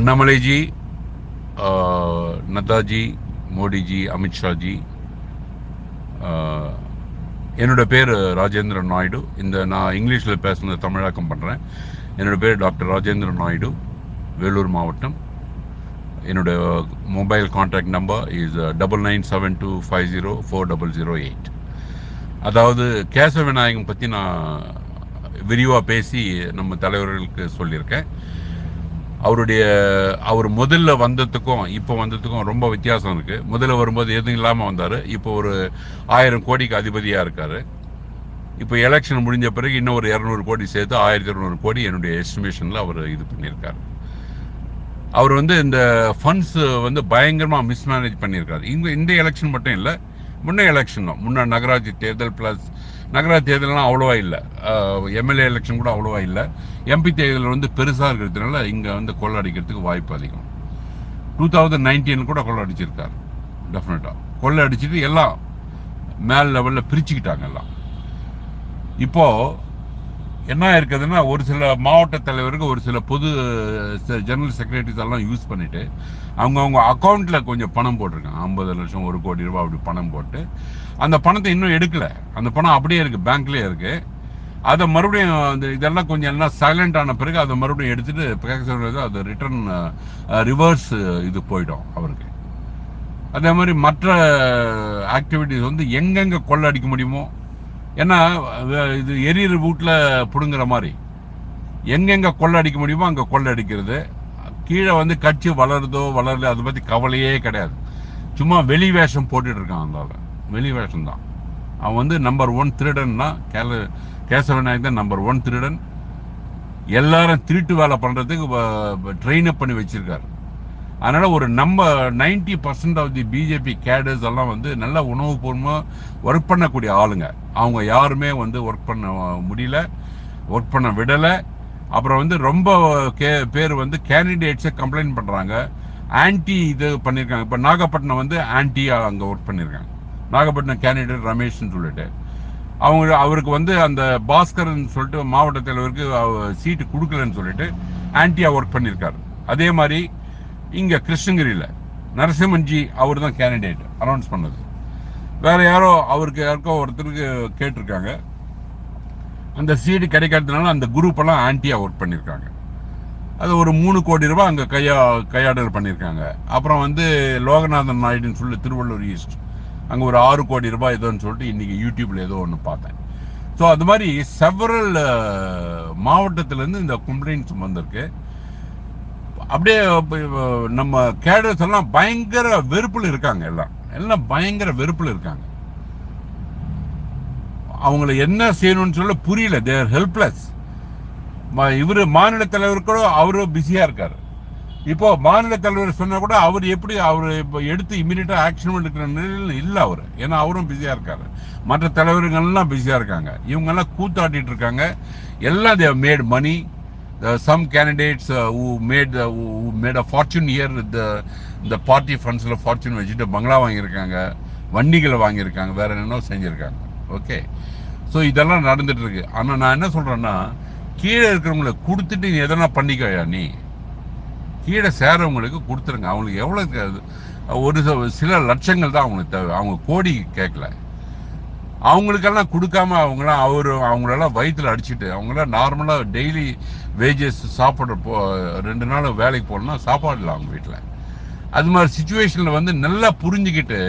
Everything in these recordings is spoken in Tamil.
அண்ணாமலைஜி நதாஜி மோடிஜி அமித்ஷாஜி என்னோட பேர் ராஜேந்திரன் நாயுடு. இந்த நான் இங்கிலீஷில் பேசுனது தமிழாக்கம் பண்ணுறேன் என்னோட பேர் டாக்டர் ராஜேந்திரன் நாயுடு வேலூர் மாவட்டம். என்னோட mobile contact number is double nine seven two five zero four double zero eight. அதாவது கேசவ விநாயகம் பற்றி நான் விரிவாக பேசி நம்ம தலைவர்களுக்கு சொல்லியிருக்கேன். அவருடைய அவர் முதல்ல வந்ததுக்கும் இப்போ வந்ததுக்கும் ரொம்ப வித்தியாசம் இருக்குது முதல்ல வரும்போது எதுவும் இல்லாமல் வந்தார். இப்போ ஒரு ஆயிரம் கோடிக்கு அதிபதியாக இருக்கார். இப்போ எலெக்ஷன் முடிஞ்ச பிறகு இன்னும் ஒரு இரநூறு கோடி சேர்த்து ஆயிரத்தி இரநூறு கோடி என்னுடைய எஸ்டிமேஷனில் அவர் இது பண்ணியிருக்காரு. அவர் வந்து இந்த ஃபண்ட்ஸ் வந்து பயங்கரமாக மிஸ்மேனேஜ் பண்ணியிருக்காரு. இங்கே இந்த எலெக்ஷன் மட்டும் இல்லை முன்ன எலெக்ஷன் தான். முன்ன நகராட்சி தேர்தல் ப்ளஸ் நகராட்சி தேர்தல்லாம் அவ்வளோவா இல்லை. எம்எல்ஏ எலெக்ஷன் கூட அவ்வளோவா இல்லை. எம்பி தேர்தல் வந்து பெருசாக இருக்கிறதுனால இங்கே வந்து கொள்ளடிக்கிறதுக்கு வாய்ப்பு அதிகம். டூ தௌசண்ட் நைன்டீன் கூட கொள்ளடிச்சிருக்காரு. டெஃபினட்டாக கொள்ளை அடிச்சுட்டு எல்லாம் மேல் லெவலில் பிரிச்சுக்கிட்டாங்க எல்லாம். இப்போது என்ன இருக்குதுன்னா ஒரு சில மாவட்ட தலைவருக்கு ஒரு சில பொது ஜெனரல் செக்ரட்டரிஸ் எல்லாம் யூஸ் பண்ணிட்டு அவங்க அவங்க கொஞ்சம் பணம் போட்டிருக்காங்க. ஐம்பது லட்சம் ஒரு கோடி ரூபாய் அப்படி பணம் போட்டு அந்த பணத்தை இன்னும் எடுக்கலை. அந்த பணம் அப்படியே இருக்குது பேங்க்லயே இருக்குது அதை மறுபடியும் அந்த இதெல்லாம் கொஞ்சம் எல்லாம் சைலண்ட் ஆன பிறகு அதை மறுபடியும் எடுத்துட்டு அது ரிட்டர்ன் ரிவர்ஸ் இது போயிடும் அவருக்கு. அதே மாதிரி மற்ற ஆக்டிவிட்டிஸ் வந்து எங்கெங்க கொள்ளடிக்க முடியுமோ ஏன்னா இது எரியிற வீட்டில் பிடுங்குற மாதிரி. எங்கெங்கே கொள்ளை அடிக்க முடியுமோ அங்கே கொள்ளடிக்கிறது கீழே வந்து கட்சி வளருதோ வளரல அதை பற்றி கவலையே கிடையாது. சும்மா வெளி வேஷம் போட்டுட்டு இருக்கான் அந்த வெளி வேஷம் தான். அவன் வந்து நம்பர் ஒன் திருடன்னா கேல கேசவநாயக் தான் நம்பர் ஒன் திருடன். எல்லாரும் திருட்டு வேலை பண்ணுறதுக்கு ட்ரெயின் அப் பண்ணி வச்சிருக்காரு. அதனால ஒரு நம்ம ninety percent of the BJP cadres எல்லாம் வந்து நல்ல உணவுபூர்வமாக ஒர்க் பண்ணக்கூடிய ஆளுங்க. அவங்க யாருமே வந்து ஒர்க் பண்ண முடியல ஒர்க் பண்ண விடலை. அப்புறம் வந்து ரொம்ப கே பேர் வந்து கேண்டிடேட்ஸை கம்ப்ளைண்ட் பண்ணுறாங்க ஆன்டி இது பண்ணியிருக்காங்க இப்போ நாகப்பட்டினம் வந்து ஆன்டியாக அங்கே ஒர்க் பண்ணியிருக்காங்க நாகப்பட்டினம் கேண்டிடேட் ரமேஷ்னு சொல்லிட்டு. அவங்க அவருக்கு வந்து அந்த பாஸ்கர்னு சொல்லிட்டு மாவட்ட தலைவருக்கு சீட்டு கொடுக்கலன்னு சொல்லிட்டு ஆன்டியாக ஒர்க் பண்ணியிருக்காரு அதே மாதிரி இங்க கிருஷ்ணகிரியில் நரசிம்மன்ஜி அவர் தான் கேண்டிடேட் அனௌன்ஸ் பண்ணது. வேற யாரோ அவருக்கு யாருக்கோ ஒருத்தருக்கு கேட்டிருக்காங்க. அந்த சீடு கிடைக்காததுனால அந்த குரூப் எல்லாம் ஆன்டியா ஒர்க் பண்ணியிருக்காங்க. அது ஒரு மூணு கோடி ரூபாய் அங்கே கையா கையாடல் பண்ணியிருக்காங்க. அப்புறம் வந்து லோகநாதன் நாயுடுன்னு சொல்லி திருவள்ளூர் ஈஸ்ட் அங்கே ஒரு ஆறு கோடி ரூபாய் ஏதோன்னு சொல்லிட்டு இன்னைக்கு யூடியூப்ல ஏதோ ஒன்று பார்த்தேன். ஸோ அது மாதிரி செவரல் மாவட்டத்திலேருந்து இந்த கம்ப்ளைண்ட்ஸ் வந்திருக்கு. அப்படியே நம்ம கேடர்ஸ் எல்லாம் பயங்கர வெறுப்புல இருக்காங்க எல்லாம். எல்லாம் பயங்கர வெறுப்புல இருக்காங்க. அவங்கள என்ன செய்யணும்னு சொல்ல புரியல. தேர் ஹெல்ப்லெஸ் இவர் மாநில தலைவர் கூட அவரும் பிஸியாக இருக்கார். இப்போ மாநில தலைவர் சொன்னால் கூட அவர் எப்படி அவர் இப்போ எடுத்து இமீடியட்டா ஆக்ஷன் எடுக்கிற நிலையில் இல்லை அவர். ஏன்னா அவரும் பிஸியாக இருக்காரு. மற்ற தலைவர்கள்லாம் பிஸியாக இருக்காங்க. இவங்கெல்லாம் கூத்தாட்டிகிட்டு கூத்தாட்டிட்டு இருக்காங்க. எல்லாம் they've made money Uh, some candidates uh, who made uh, who made a fortune here the இந்த பார்ட்டி ஃபண்ட்ஸில் ஃபார்ச்சூன் வச்சுட்டு பங்களா வாங்கியிருக்காங்க வண்டிகளை வாங்கியிருக்காங்க வேற என்னென்னோ செஞ்சுருக்காங்க. ஓகே ஸோ இதெல்லாம் நடந்துட்டு இருக்கு ஆனால் நான் என்ன சொல்கிறேன்னா கீழே இருக்கிறவங்களை கொடுத்துட்டு நீ எதனா பண்ணிக்கோயா நீ? கீழே சேரவங்களுக்கு கொடுத்துருங்க. அவங்களுக்கு எவ்வளோ தேவை? ஒரு சில- சில லட்சங்கள் தான் அவங்களுக்கு தேவை. அவங்க கோடி கேட்கல. அவங்களுக்கெல்லாம் கொடுக்காம அவங்களாம் அவர் அவங்களெல்லாம் வயிற்றுல அடிச்சுட்டு அவங்களாம் நார்மலாக டெய்லி வேஜஸ் சாப்பிட்ற போ ரெண்டு நாள் வேலைக்கு போகணும்னா சாப்பாடு இல்லை அவங்க வீட்டில் அது மாதிரி சுச்சுவேஷனில் வந்து நல்லா புரிஞ்சுக்கிட்டு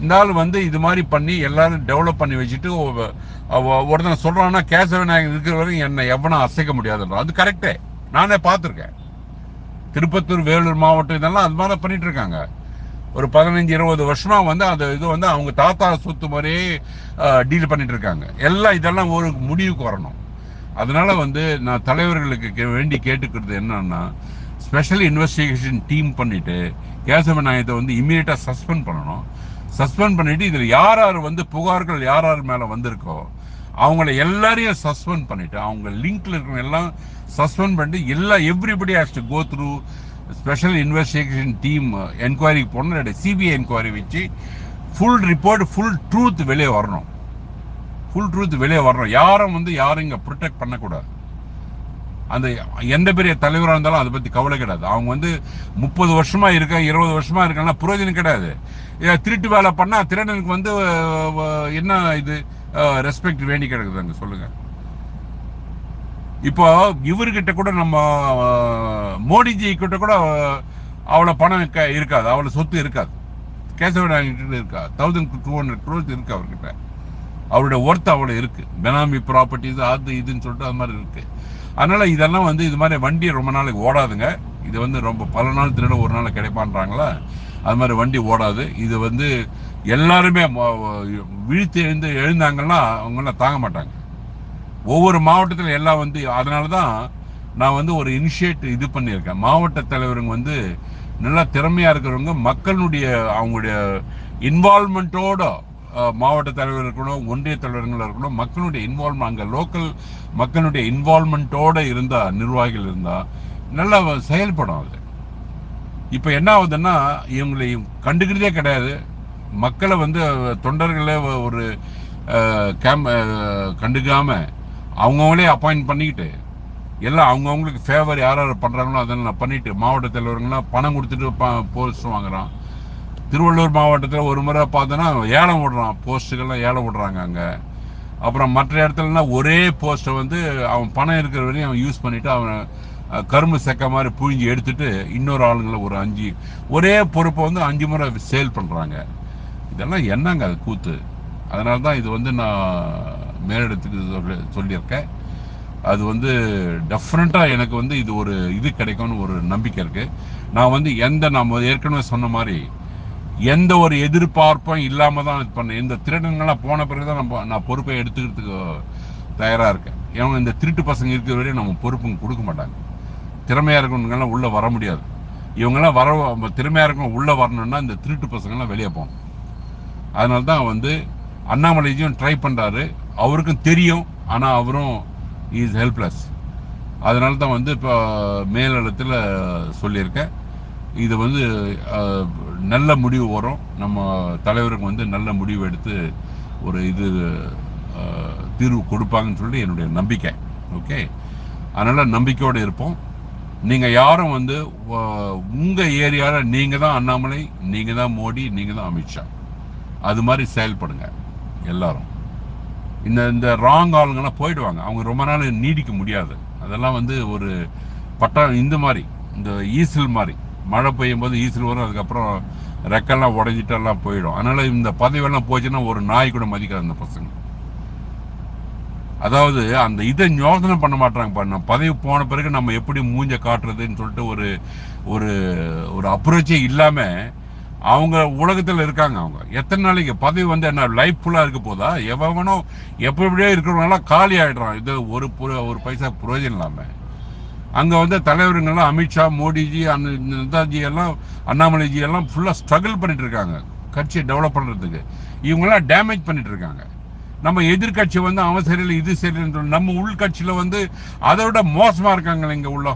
இந்த ஆள் வந்து இது மாதிரி பண்ணி எல்லாரும் டெவலப் பண்ணி வச்சுட்டு ஒ- ஒருத்தனை சொல்கிறான்னா கேசவ நாயகன் இருக்கிற வரைக்கும் என்னை எவனும் அசைக்க முடியாதுன்றான். அது கரெக்டே நானே பார்த்துருக்கேன். திருப்பத்தூர் வேலூர் மாவட்டம் இதெல்லாம் அது மாதிரி பண்ணிட்டு இருக்காங்க. ஒரு பதினஞ்சு இருபது வருஷமாக வந்து அந்த இது வந்து அவங்க தாத்தா சொத்து முறையே டீல் பண்ணிட்டு இருக்காங்க. எல்லாம் இதெல்லாம் ஒரு முடிவுக்கு வரணும். அதனால வந்து நான் தலைவர்களுக்கு கே- வேண்டி கேட்டுக்கிறது என்னன்னா ஸ்பெஷல் இன்வெஸ்டிகேஷன் டீம் பண்ணிட்டு கேசவ நாயத்தை வந்து இம்மீடியட்டாக சஸ்பெண்ட் பண்ணணும். சஸ்பெண்ட் பண்ணிட்டு இதில் யார் யார் வந்து புகார்கள் யார் யார் மேலே வந்திருக்கோ அவங்கள எல்லாரையும் சஸ்பெண்ட் பண்ணிட்டு அவங்க லிங்க்ல இருக்கிறவங்க எல்லாம் சஸ்பெண்ட் பண்ணிட்டு எல்லா everybody has to go through special investigation team என்கொயரிக்கு போகணும். சிபிஐ என்கொயரி வச்சு ஃபுல் ரிப்போர்ட் ஃபுல் ட்ரூத் வெளியே வரணும். ஃபுல் ட்ரூத் வெளியே வரணும். யாரும் வந்து யாரும் இங்கே ப்ரொடெக்ட் பண்ணக்கூடாது. அந்த எந்த பெரிய தலைவராக இருந்தாலும் அதை பற்றி கவலை கிடையாது. அவங்க வந்து முப்பது வருஷமாக இருக்க இருபது வருஷமாக இருக்காங்கன்னா புரோஜனம் கிடையாது. திருட்டு வேலை பண்ணால் திருடனுக்கு வந்து என்ன இது? ரெஸ்பெக்ட் வேண்டி கிடக்குதுங்க. சொல்லுங்கள் இப்போ இவர்கிட்ட கூட நம்ம மோடிஜி கிட்ட கூட அவ்வளோ பணம் க இருக்காது. அவ்வளோ சொத்து இருக்காது. கேசவநாயகிட்ட இருக்கா தௌசண்ட் டூ ஹண்ட்ரட் க்ரோஸ் இருக்கு அவர்கிட்ட. அவருடைய ஒர்த் அவ்வளோ இருக்கு. பெனாமி ப்ராப்பர்ட்டிஸ் அது இதுன்னு சொல்லிட்டு அது மாதிரி இருக்கு. அதனால இதெல்லாம் வந்து இது மாதிரி வண்டி ரொம்ப நாளைக்கு ஓடாதுங்க. இது வந்து ரொம்ப பல நாள் திருட ஒரு நாள் கிடைப்பான்றாங்களா? அது மாதிரி வண்டி ஓடாது. இது வந்து எல்லாருமே ம- விழித்து எழுந்து எழுந்தாங்கன்னா அவங்களாம் தாங்க மாட்டாங்க. ஒவ்வொரு மாவட்டத்தில் எல்லாம் வந்து அதனால தான் நான் வந்து ஒரு இனிஷியேட் இது பண்ணியிருக்கேன். மாவட்ட தலைவருங்க வந்து நல்லா திறமையாக இருக்கிறவங்க மக்களுடைய அவங்களுடைய இன்வால்மெண்ட்டோட மாவட்ட தலைவர் இருக்கணும் ஒன்றிய தலைவர்கள் இருக்கணும் மக்களுடைய இன்வால்வ் அங்கே லோக்கல் மக்களுடைய இன்வால்மெண்ட்டோடு இருந்தால் நிர்வாகிகள் இருந்தால் நல்லா செயல்படும் அது. இப்போ என்ன ஆகுதுன்னா இவங்களை கண்டுக்கிறதே கிடையாது. மக்களை வந்து தொண்டர்களை ஒரு கேம் கண்டுக்காமல் அவங்கவுங்களே அப்பாயிண்ட் பண்ணிக்கிட்டு எல்லாம் அவங்கவுங்களுக்கு ஃபேவர் யார் யார் பண்ணுறாங்களோ அதெல்லாம் பண்ணிவிட்டு மாவட்ட தலைவருங்களாம் பணம் கொடுத்துட்டு போஸ்ட் வாங்குறான். திருவள்ளூர் மாவட்டத்தில் ஒரு முறை பார்த்தோன்னா ஏலம் விடுறான். போஸ்ட்டுகள்லாம் ஏலம் விடுறாங்க அங்கே. அப்புறம் மற்ற இடத்துலனா ஒரே போஸ்ட்டை வந்து அவன் பணம் இருக்கிற வரையும் அவன் யூஸ் பண்ணிவிட்டு அவன் கரும்பு செக்க மாதிரி புழிஞ்சு எடுத்துட்டு இன்னொரு ஆளுங்களை ஒரு அஞ்சு ஒரே பொறுப்பை வந்து அஞ்சு முறை சேல் பண்ணுறாங்க இதெல்லாம் என்னங்க அது கூத்து? அதனால தான் இது வந்து நான் மேலிடத்துக்கு சொல்லி சொல்லியிருக்கேன். அது வந்து டெஃபரெண்ட்டாக எனக்கு வந்து இது ஒரு இது கிடைக்கும்னு ஒரு நம்பிக்கை இருக்குது நான் வந்து எந்த நம்ம ஏற்கனவே சொன்ன மாதிரி எந்த ஒரு எதிர்பார்ப்பும் இல்லாமல் தான் இது பண்ணேன். இந்த திருடங்கள்லாம் போன பிறகு தான் நம்ம நான் பொறுப்பை எடுத்துக்கிறதுக்கு தயாராக இருக்கேன். ஏன்னா இந்த திருட்டு பசங்க இருக்கிற வரையும் நம்ம பொறுப்புங்க கொடுக்க மாட்டாங்க. திறமையாக இருக்கவங்கலாம் உள்ளே வர முடியாது. இவங்கெல்லாம் வர திறமையாக இருக்கவங்க உள்ளே வரணும்னா இந்த திருட்டு பசங்கெல்லாம் வெளியே போகணும். அதனால தான் வந்து அண்ணாமலைஜியும் ட்ரை பண்ணுறாரு அவருக்கும் தெரியும். ஆனால் அவரும் இஸ் ஹெல்ப்லெஸ் அதனால தான் வந்து இப்போ மேலிடத்தில் சொல்லியிருக்கேன். இது வந்து நல்ல முடிவு வரும். நம்ம தலைவருக்கு வந்து நல்ல முடிவு எடுத்து ஒரு இது தீர்வு கொடுப்பாங்கன்னு சொல்லி என்னுடைய நம்பிக்கை. ஓகே அதனால் நம்பிக்கையோடு இருப்போம். நீங்கள் யாரும் வந்து உங்கள் ஏரியாவில் நீங்கள் தான் அண்ணாமலை நீங்கள் தான் மோடி நீங்கள் தான் அமித்ஷா. அது மாதிரி செயல்படுங்க. எல்லாரும். இந்த இந்த ராங் ஆளுங்கெல்லாம் போயிடுவாங்க. அவங்க ரொம்ப நாள் நீடிக்க முடியாது. அதெல்லாம் வந்து ஒரு பட்டா இந்த மாதிரி இந்த ஈசல் மாதிரி. மழை பெய்யும் போது ஈசல் வரும் அதுக்கப்புறம் ரெக்கெல்லாம் உடஞ்சிட்டெல்லாம் போயிடும். அதனால் இந்த பதவியெல்லாம் போச்சுன்னா ஒரு நாய் கூட மதிக்காது அந்த பசங்க. அதாவது அந்த இதை யோசனை பண்ண மாட்டாங்க பண்ண பதவி போன பிறகு நம்ம எப்படி மூஞ்ச காட்டுறதுன்னு சொல்லிட்டு ஒரு ஒரு ஒரு அப்ரோச்சே இல்லாமல் அவங்க உலகத்தில் இருக்காங்க அவங்க. எத்தனை நாளைக்கு? பதவி வந்து என்ன லைஃப் ஃபுல்லாக இருக்க போதா? எவனோ எப்ப எப்படியோ இருக்கிறவங்களாம் காலி ஆகிடுறான் இது ஒரு ஒரு பைசா புரோஜனம் இல்லாமல் அங்கே வந்து தலைவருங்கெல்லாம் அமித்ஷா மோடிஜி அந்த நேதாஜி எல்லாம் அண்ணாமலைஜி எல்லாம் ஃபுல்லாக ஸ்ட்ரகிள் பண்ணிட்டு இருக்காங்க. கட்சியை டெவலப் பண்ணுறதுக்கு இவங்கெல்லாம் டேமேஜ் பண்ணிட்டு இருக்காங்க. நம்ம எதிர்க்கட்சி வந்து அவன் சரியில்லை இது சரியில்லைன்னு சொல்லி நம்ம உள்கட்சியில் வந்து அதை விட மோசமாக இருக்காங்க இங்கே உள்ள.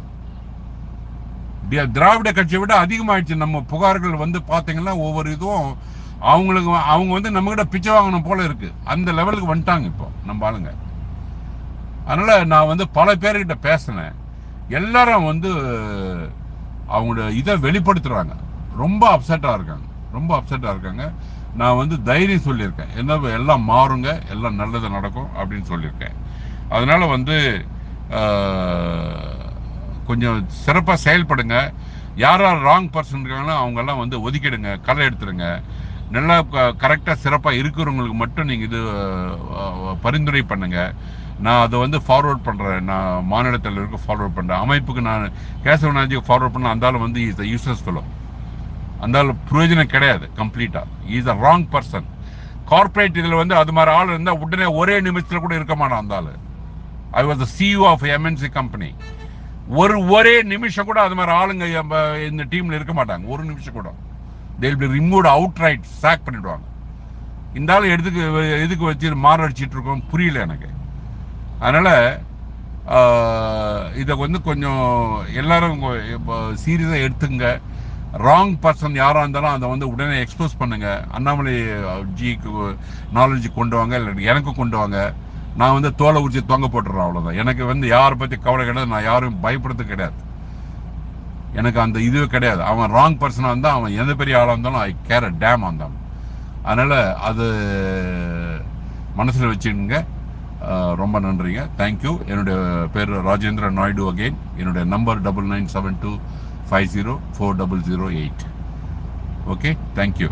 திராவிட கட்சியை விட அதிகமாயிடுச்சு. நம்ம புகார்கள் வந்து பார்த்தீங்கன்னா ஒவ்வொரு இதுவும் அவங்களுக்கு அவங்க வந்து நம்ம கிட்ட பிச்சை வாங்கணும் போல இருக்கு. அந்த லெவலுக்கு வந்துட்டாங்க இப்போ நம்ம ஆளுங்க. அதனால நான் வந்து பல பேர்கிட்ட பேசினேன். எல்லாரும் வந்து அவங்களோட இதை வெளிப்படுத்துறாங்க. ரொம்ப அப்செட்டாக இருக்காங்க. ரொம்ப அப்செட்டாக இருக்காங்க. நான் வந்து தைரியம் சொல்லியிருக்கேன். என்ன எல்லாம் மாறுங்க எல்லாம் நல்லது நடக்கும் அப்படின்னு சொல்லியிருக்கேன். அதனால வந்து கொஞ்சம் சிறப்பாக செயல்படுங்க. யார் யார் ராங் பர்சன் இருக்காங்களோ அவங்கெல்லாம் வந்து ஒதுக்கிடுங்க களை எடுத்துருங்க நல்லா கரெக்டாக சிறப்பாக இருக்கிறவங்களுக்கு மட்டும் நீங்கள் இது பரிந்துரை பண்ணுங்கள் நான் அதை வந்து ஃபார்வர்ட் பண்ணுறேன் நான் மாநில தலைவருக்கு ஃபார்வர்ட் பண்ணுறேன் அமைப்புக்கு நான் கேசவநாஜிக்கு ஃபார்வர்ட் பண்ண அந்த ஆள் வந்து இஸ் த ஃபெலோ அந்த ஆள் பிரயோஜனம் கிடையாது கம்ப்ளீட்டாக is a wrong person corporate இதில் வந்து அது மாதிரி ஆள் இருந்தால் உடனே ஒரே நிமிஷத்தில் கூட இருக்க மாட்டான் அந்த ஆள் I was the CEO of MNC company ஒரு ஒரே நிமிஷம் கூட அது மாதிரி ஆளுங்க இந்த டீம்ல இருக்க மாட்டாங்க. ஒரு நிமிஷம் கூட. They'll be remove out right sack பண்ணிடுவாங்க. இந்த ஆள் எதுக்கு எதுக்கு வச்சு மாரடிச்சிட்டு இருக்கோம் புரியல எனக்கு. அதனால இதை வந்து கொஞ்சம் எல்லாரும் சீரியஸாக எடுத்துங்க ராங் பர்சன் யாராக இருந்தாலும் அதை வந்து உடனே எக்ஸ்போஸ் பண்ணுங்க. அண்ணாமலை ஜிக்கு நாலேஜ் கொண்டு வாங்க இல்லை எனக்கு கொண்டு வாங்க. நான் வந்து தோலை உரிச்சு தொங்க போட்டுறேன் அவ்வளோதான் எனக்கு வந்து யாரை பற்றி கவலை கிடையாது நான் யாரும் பயப்படுறது கிடையாது. எனக்கு அந்த இதுவே கிடையாது. அவன் ராங் பர்சனாக இருந்தால் அவன் எந்த பெரிய ஆளாக இருந்தாலும் ஐ கேர் அ டேம் வந்தான் அதனால் அது மனசில் வச்சுடுங்க ரொம்ப நன்றிங்க. தேங்க்யூ என்னுடைய பேர் ராஜேந்திர நாயுடு அகெயின் என்னுடைய number double nine seven two five zero four double zero eight okay thank you